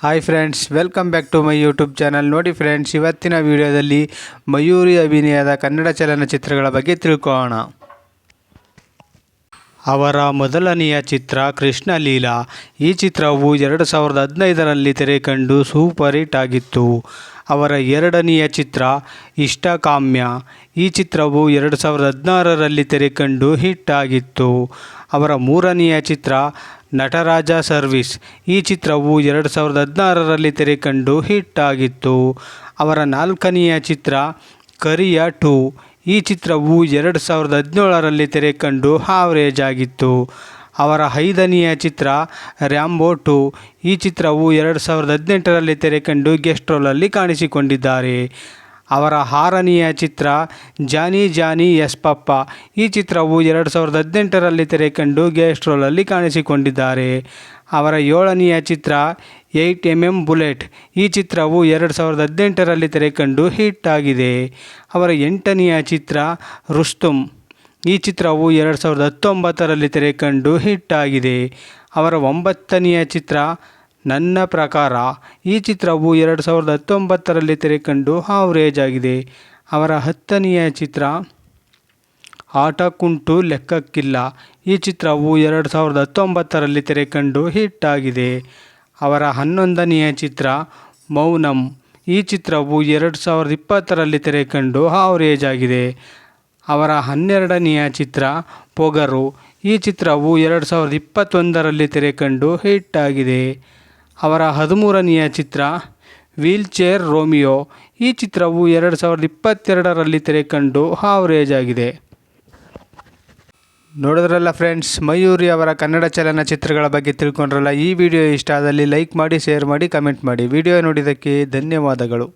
Hi friends welcome back to my YouTube channel ನೋಡಿ friends ಇವತ್ತಿನ ವಿಡಿಯೋದಲ್ಲಿ ಮಯೂರಿ ಅಭಿನಯದ ಕನ್ನಡ ಚಲನಚಿತ್ರಗಳ ಬಗ್ಗೆ ತಿಳ್ಕೊಳ್ಳೋಣ ಅವರ ಮೊದಲನೆಯ ಚಿತ್ರ ಕೃಷ್ಣ ಲೀಲಾ. ಈ ಚಿತ್ರವು ಎರಡು ಸಾವಿರದ ಹದಿನೈದರಲ್ಲಿ ತೆರೆ ಕಂಡು ಸೂಪರ್ ಹಿಟ್ ಆಗಿತ್ತು. ಅವರ ಎರಡನೆಯ ಚಿತ್ರ ಇಷ್ಟಕಾಮ್ಯ. ಈ ಚಿತ್ರವು ಎರಡು ಸಾವಿರದ ಹದಿನಾರರಲ್ಲಿ ತೆರೆ ಕಂಡು ಹಿಟ್ ಆಗಿತ್ತು. ಅವರ ಮೂರನೆಯ ಚಿತ್ರ ನಟರಾಜ ಸರ್ವಿಸ್. ಈ ಚಿತ್ರವು ಎರಡು ಸಾವಿರದ ಹದಿನಾರರಲ್ಲಿ ತೆರೆ ಕಂಡು ಹಿಟ್ ಆಗಿತ್ತು. ಅವರ ನಾಲ್ಕನೆಯ ಚಿತ್ರ ಕರಿಯ ಟು. ಈ ಚಿತ್ರವು ಎರಡು ಸಾವಿರದ ಹದಿನೇಳರಲ್ಲಿ ತೆರೆ ಕಂಡು ಹಾವರೇಜ್ ಆಗಿತ್ತು ಅವರ ಐದನೆಯ ಚಿತ್ರ ರ್ಯಾಂಬೋ ಟು. ಈ ಚಿತ್ರವು ಎರಡು ಸಾವಿರದ ಹದಿನೆಂಟರಲ್ಲಿ ತೆರೆ ಕಂಡು ಗೆಸ್ಟ್ ರೋಲಲ್ಲಿ ಕಾಣಿಸಿಕೊಂಡಿದ್ದಾರೆ. ಅವರ ಆರನೆಯ ಚಿತ್ರ ಜಾನಿ ಜಾನಿ ಎಸ್ ಪಪ್ಪ. ಈ ಚಿತ್ರವು ಎರಡು ಸಾವಿರದ ಹದಿನೆಂಟರಲ್ಲಿ ತೆರೆ ಕಂಡು ಗೆಸ್ಟ್ ರೋಲಲ್ಲಿ ಕಾಣಿಸಿಕೊಂಡಿದ್ದಾರೆ. ಅವರ ಏಳನೆಯ ಚಿತ್ರ ಏಯ್ಟ್ ಎಂ ಎಂ ಬುಲೆಟ್ ಈ ಚಿತ್ರವು ಎರಡು ಸಾವಿರದ ಹದಿನೆಂಟರಲ್ಲಿ ತೆರೆಕಂಡು ಹಿಟ್ ಆಗಿದೆ. ಅವರ ಎಂಟನೆಯ ಚಿತ್ರ ರುಸ್ತುಮ್ ಈ ಚಿತ್ರವು ಎರಡು ಸಾವಿರದ ಹತ್ತೊಂಬತ್ತರಲ್ಲಿ ತೆರೆ ಕಂಡು ಹಿಟ್ ಆಗಿದೆ. ಅವರ ಒಂಬತ್ತನೆಯ ಚಿತ್ರ ನನ್ನ ಪ್ರಕಾರ. ಈ ಚಿತ್ರವು ಎರಡು ಸಾವಿರದ ಹತ್ತೊಂಬತ್ತರಲ್ಲಿ ತೆರೆಕಂಡು ಹಾವರೇಜ್ ಆಗಿದೆ. ಅವರ ಹತ್ತನೆಯ ಚಿತ್ರ ಆಟಕ್ಕುಂಟು ಲೆಕ್ಕಕ್ಕಿಲ್ಲ. ಈ ಚಿತ್ರವು ಎರಡು ಸಾವಿರದ ಹತ್ತೊಂಬತ್ತರಲ್ಲಿ ತೆರೆ ಕಂಡು ಹಿಟ್ ಆಗಿದೆ. ಅವರ ಹನ್ನೊಂದನೆಯ ಚಿತ್ರ, ಮೌನಂ. ಈ ಚಿತ್ರವು ಎರಡು ಸಾವಿರದ ಇಪ್ಪತ್ತರಲ್ಲಿ ತೆರೆ ಕಂಡು ಹಾವರೇಜ್ ಆಗಿದೆ. ಅವರ ಹನ್ನೆರಡನೆಯ ಚಿತ್ರ, ಪೊಗರು. ಈ ಚಿತ್ರವು ಎರಡು ಸಾವಿರದ ಇಪ್ಪತ್ತೊಂದರಲ್ಲಿ ತೆರೆ ಕಂಡು ಹಿಟ್ ಆಗಿದೆ. ಅವರ ಹದಿಮೂರನೆಯ ಚಿತ್ರ, ವೀಲ್ಚೇರ್ ರೋಮಿಯೋ. ಈ ಚಿತ್ರವು ಎರಡು ಸಾವಿರದ ಇಪ್ಪತ್ತೆರಡರಲ್ಲಿ ತೆರೆ ಕಂಡು ಹಾವರೇಜ್ ಆಗಿದೆ. ನೋಡಿದ್ರಲ್ಲ ಫ್ರೆಂಡ್ಸ್ ಮಯೂರಿ ಅವರ ಕನ್ನಡ ಚಲನಚಿತ್ರಗಳ ಬಗ್ಗೆ ತಿಳ್ಕೊಂಡ್ರಲ್ಲ, ಈ ವಿಡಿಯೋ ಇಷ್ಟ ಆದಲ್ಲಿ ಲೈಕ್ ಮಾಡಿ ಶೇರ್ ಮಾಡಿ ಕಮೆಂಟ್ ಮಾಡಿ. ವಿಡಿಯೋ ನೋಡಿದ್ದಕ್ಕೆ ಧನ್ಯವಾದಗಳು.